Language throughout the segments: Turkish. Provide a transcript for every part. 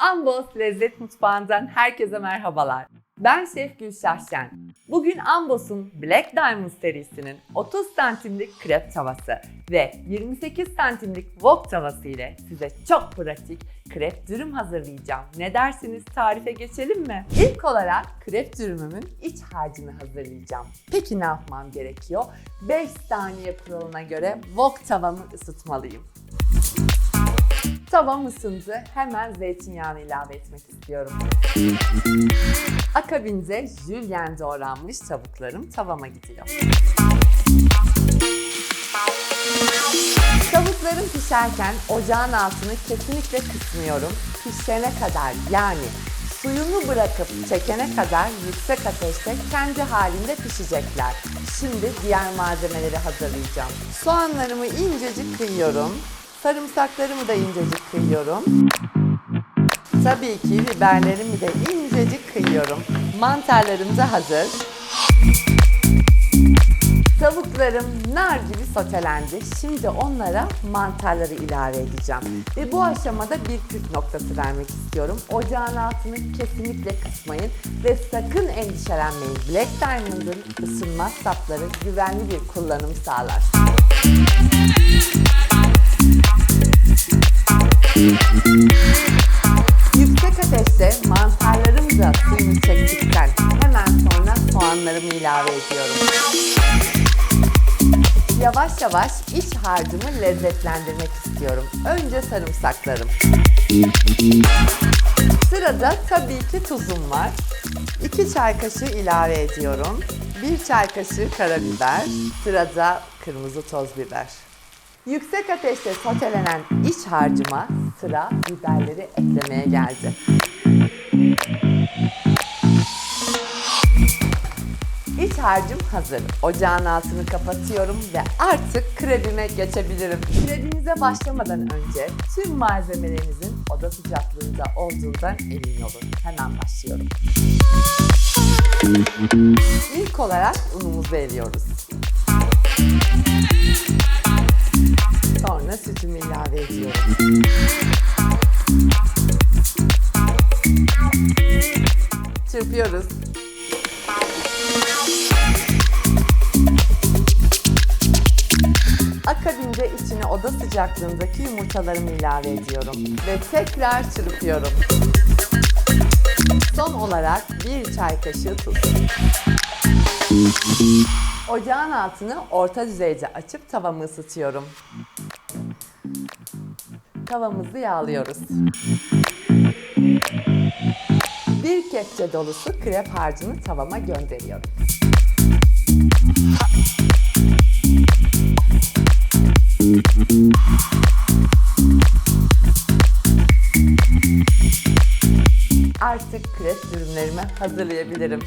Ambos Lezzet Mutfağı'ndan herkese merhabalar. Ben Şef Gülşah Şen. Bugün Ambos'un Black Diamond serisinin 30 santimlik krep tavası ve 28 santimlik wok tavası ile size çok pratik krep dürüm hazırlayacağım. Ne dersiniz tarife geçelim mi? İlk olarak krep dürümümün iç harcını hazırlayacağım. Peki ne yapmam gerekiyor? 5 saniye kuralına göre wok tavamı ısıtmalıyım. Tavam ısındı. Hemen zeytinyağını ilave etmek istiyorum. Akabinde jülyen doğranmış tavuklarım tavama gidiyor. Tavuklarım pişerken ocağın altını kesinlikle kısmıyorum. Pişene kadar yani suyunu bırakıp çekene kadar yüksek ateşte kendi halinde pişecekler. Şimdi diğer malzemeleri hazırlayacağım. Soğanlarımı incecik kıyıyorum. Sarımsaklarımı da incecik kıyıyorum. Tabii ki biberlerimi de incecik kıyıyorum. Mantarlarım da hazır. Tavuklarım nar gibi sotelendi. Şimdi onlara mantarları ilave edeceğim. Ve bu aşamada bir püf noktası vermek istiyorum. Ocağın altını kesinlikle kısmayın ve sakın endişelenmeyin. Black Diamond'ın ısınmaz sapları güvenli bir kullanım sağlar. Suyunu çektikten hemen sonra soğanlarımı ilave ediyorum. Yavaş yavaş iç harcımı lezzetlendirmek istiyorum. Önce sarımsaklarım. Sırada tabii ki tuzum var. 2 çay kaşığı ilave ediyorum. 1 çay kaşığı karabiber. Sırada kırmızı toz biber. Yüksek ateşte sotelenen iç harcıma sıra biberleri eklemeye geldi. Harcım hazır. Ocağın altını kapatıyorum ve artık krebime geçebilirim. Krebinize başlamadan önce tüm malzemelerinizin oda sıcaklığında olduğundan emin olun. Hemen başlıyorum. İlk olarak unumuzu eriyoruz. Sonra sütümü ilave ediyorum. Sıcaklığındaki yumurtalarımı ilave ediyorum ve tekrar çırpıyorum. Son olarak bir çay kaşığı tuz. Ocağın altını orta düzeyde açıp tavamı ısıtıyorum. Tavamızı yağlıyoruz. Bir kepçe dolusu krep harcını tavama gönderiyorum. Artık krep ürünlerimi hazırlayabilirim.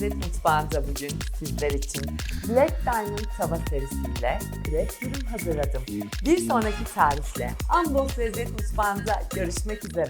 Lezzet Mutfağı'nda bugün sizler için Black Diamond tava serisiyle krep dürüm hazırladım. Bir sonraki tarifle Ambos Lezzet Mutfağı'nda görüşmek üzere.